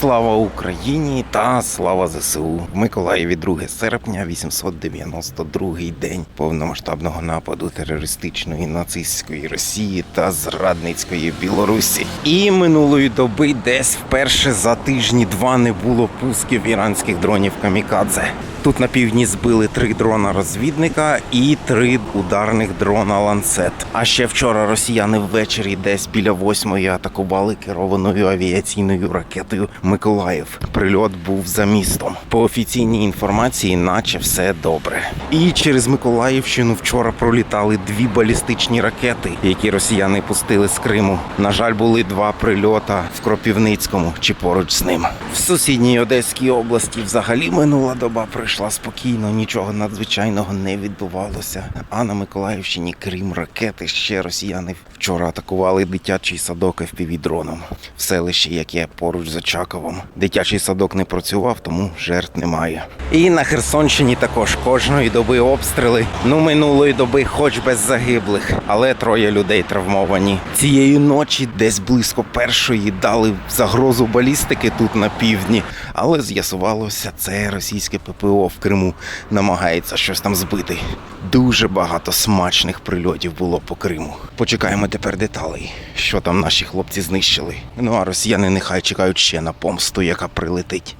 Слава Україні та слава ЗСУ. В Миколаєві 2 серпня, 892 день повномасштабного нападу терористичної нацистської Росії та зрадницької Білорусі. І минулої доби десь вперше за тижні два не було пусків іранських дронів камікадзе. Тут на півдні збили три дрона розвідника і три ударних дрона ланцет. А ще вчора росіяни ввечері десь біля восьмої атакували керованою авіаційною ракетою Миколаїв. Прильот був за містом. По офіційній інформації, наче все добре. І через Миколаївщину вчора пролітали дві балістичні ракети, які росіяни пустили з Криму. На жаль, були два прильота в Кропівницькому чи поруч з ним. В сусідній Одеській області взагалі минула доба пройшла спокійно, нічого надзвичайного не відбувалося. А на Миколаївщині, крім ракети, ще росіяни вчора атакували дитячий садок FPV-дроном в селищі, яке поруч з Очаковом. Дитячий садок не працював, тому жертв немає. І на Херсонщині також кожної доби обстріли. Ну минулої доби, хоч без загиблих, але троє людей травмовані. Цієї ночі, десь близько першої, дали загрозу балістики тут на півдні, але з'ясувалося, це російське ППО в Криму намагається щось там збити. Дуже багато смачних прильотів було по Криму. Почекаємо тепер деталей, що там наші хлопці знищили. Ну а росіяни нехай чекають ще на помсту, яка прилетить.